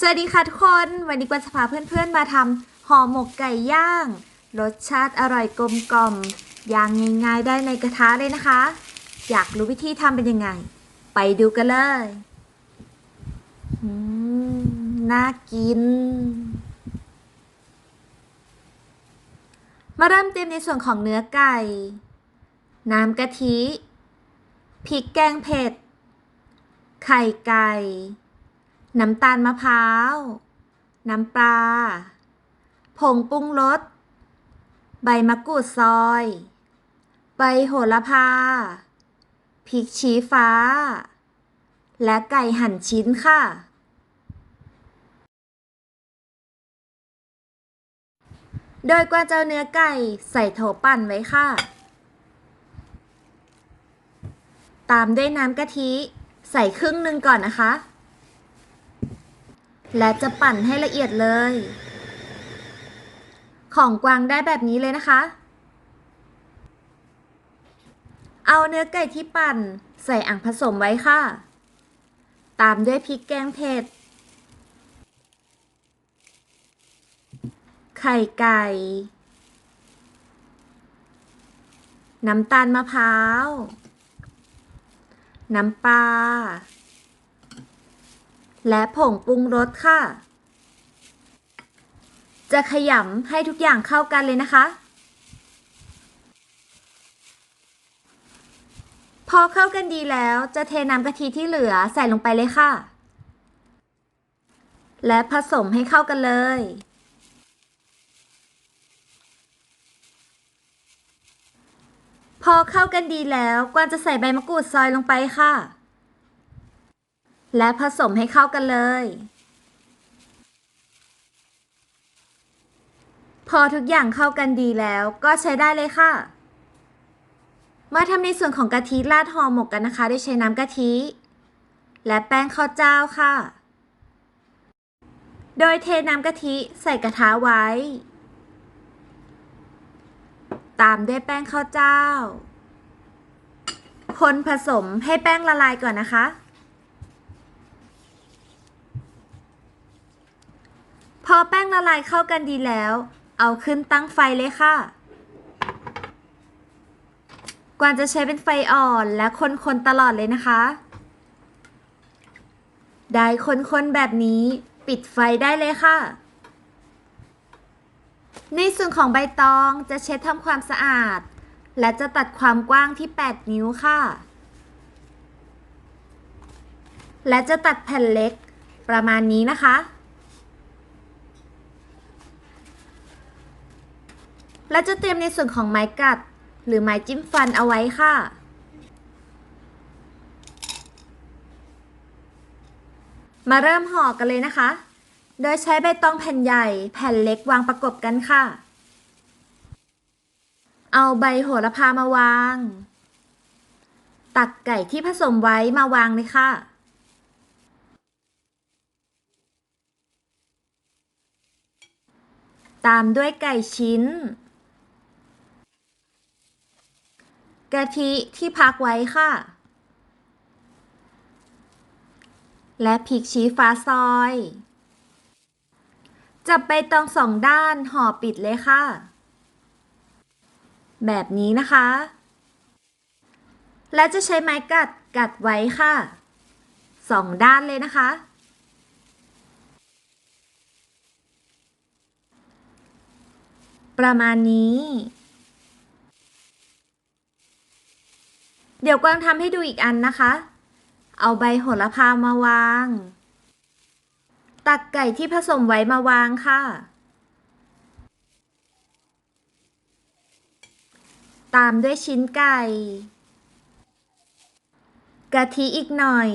สวัสดีค่ะทุกคน วันนี้กวนจะพาเพื่อนๆมาทำห่อหมกไก่ย่าง รสชาติอร่อยกลมกล่อมย่างง่ายๆได้ในกระทะเลยนะคะ อยากรู้วิธีทำเป็นยังไง ไปดูกันเลยอืมน่ากิน มาเริ่มเตรียมในส่วนของเนื้อไก่ น้ำกะทิ พริกแกงเผ็ด ไข่ไก่ น้ำตาลมะพร้าว น้ำปลา ผงปรุงรส ใบมะกรูดซอย ใบโหระพา พริกชี้ฟ้า และไก่หั่นชิ้นค่ะ โดยกวาจะเอาเนื้อไก่ใส่โถปั่นไว้ค่ะ ตามด้วยน้ำกะทิ ใส่ครึ่งหนึ่งก่อนนะคะ และจะปั่นให้ละเอียดเลย ของกวางได้แบบนี้เลยนะคะ เอาเนื้อไก่ที่ปั่นใส่อ่างผสมไว้ค่ะ ตามด้วยพริกแกงเผ็ด ไข่ไก่ น้ำตาลมะพร้าว น้ำปลา และผงปรุงรสค่ะ จะขยำให้ทุกอย่างเข้ากันเลยนะคะ พอเข้ากันดีแล้วจะเทน้ำกะทิที่เหลือใส่ลงไปเลยค่ะ และผสมให้เข้ากันเลยพอเข้ากันดีแล้วกวางจะใส่ใบมะกรูดซอยลงไปค่ะ และผสมให้เข้ากันเลย พอทุกอย่างเข้ากันดีแล้วก็ใช้ได้เลยค่ะ มาทำในส่วนของกะทิราดห่อหมกกันนะคะโดยใช้น้ำกะทิ และแป้งข้าวเจ้าค่ะ โดยเทน้ำกะทิใส่กระทะไว้ ตามด้วยแป้งข้าวเจ้า คนผสมให้แป้งละลายก่อนนะคะ อแป้งละลายเข้ากันดีแล้ว เอาขึ้นตั้งไฟเลยค่ะ กวาจะใช้เป็นไฟอ่อนและคนๆตลอดเลยนะคะ ได้คนๆแบบนี้ปิดไฟได้เลยค่ะ ในส่วนของใบตองจะเช็ดทำความสะอาด และจะตัดความกว้างที่ 8 นิ้วค่ะ และจะตัดแผ่นเล็กประมาณนี้นะคะ และจะเตรียมในส่วนของไม้กัด หรือไม้จิ้มฟันเอาไว้ค่ะ มาเริ่มห่อกันเลยนะคะ โดยใช้ใบตองแผ่นใหญ่ แผ่นเล็กวางประกบกันค่ะ เอาใบโหระพามาวาง ตักไก่ที่ผสมไว้มาวางเลยค่ะตามด้วยไก่ชิ้น กะทิที่พักไว้ค่ะ และพริกชี้ฟ้าซอย จับใบตองสองด้านห่อปิดเลยค่ะ แบบนี้นะคะ และจะใช้ไม้กัดกัดไว้ค่ะสองด้านเลยนะคะ ประมาณนี้ เดี๋ยวกวางทำให้ดูอีกอันนะคะ เอาใบโหระพามาวาง ตักไก่ที่ผสมไว้มาวางค่ะ ตามด้วยชิ้นไก่ กะทิอีกหน่อย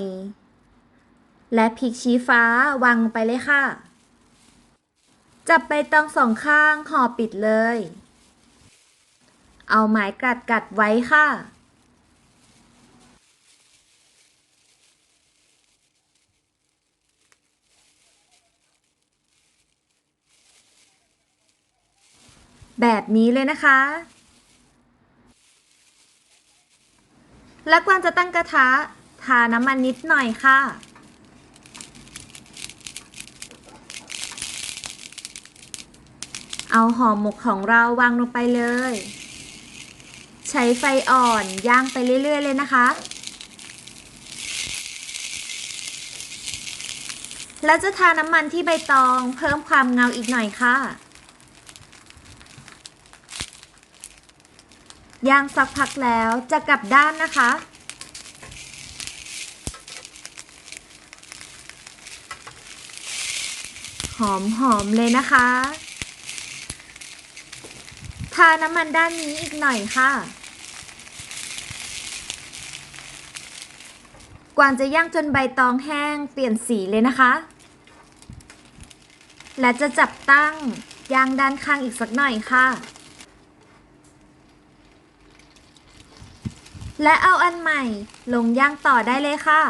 และพริกชี้ฟ้าวางไปเลยค่ะ จับใบตองสองข้างห่อปิดเลย เอาไม้กัดกัดไว้ค่ะ แบบนี้เลยนะคะ และกวางจะตั้งกระทะทาน้ำมันนิดหน่อยค่ะ เอาห่อหมกของเราวางลงไปเลย ใช้ไฟอ่อนย่างไปเรื่อย ๆ เลยนะคะ แล้วจะทาน้ำมันที่ใบตองเพิ่มความเงาอีกหน่อยค่ะ ย่างสักพักแล้วจะกลับด้านนะคะ หอมหอมๆเลยนะคะทาน้ำมันด้านนี้อีกหน่อยค่ะ กวางจะย่างจนใบตองแห้งเปลี่ยนสีเลยนะคะ และจะจับตั้งย่างด้านข้างอีกสักหน่อยค่ะ และเอาอันใหม่ลงย่างต่อได้เลยค่ะ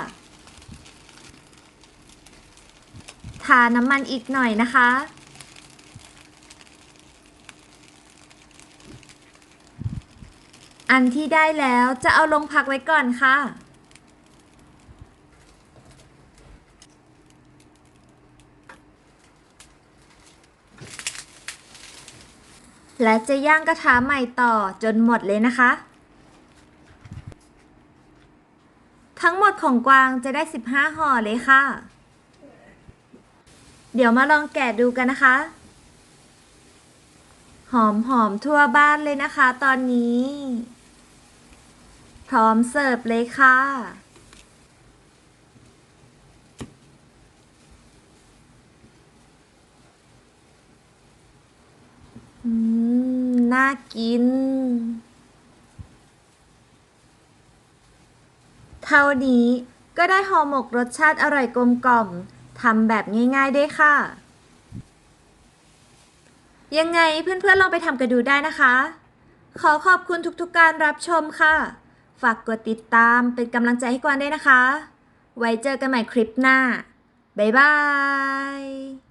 ทาน้ำมันอีกหน่อยนะคะ อันที่ได้แล้วจะเอาลงพักไว้ก่อนค่ะและจะย่างกระทะใหม่ต่อจนหมดเลยนะคะ ทั้งหมดของกวางจะได้ 15 ห่อเลยค่ะ เดี๋ยวมาลองแกะดูกันนะคะ หอมหอมทั่วบ้านเลยนะคะ ตอนนี้ พร้อมเสิร์ฟเลยค่ะอืมน่ากิน ท่านี้ก็ได้ห่อหมกรสชาติอร่อยกลมกล่อมทำแบบง่ายๆได้ค่ะ ยังไงเพื่อนๆลองไปทำกันดูได้นะคะ ขอขอบคุณทุกๆการรับชมค่ะ ฝากกดติดตามเป็นกำลังใจให้กวางด้วยนะคะ ไว้เจอกันใหม่คลิปหน้า บ๊ายบาย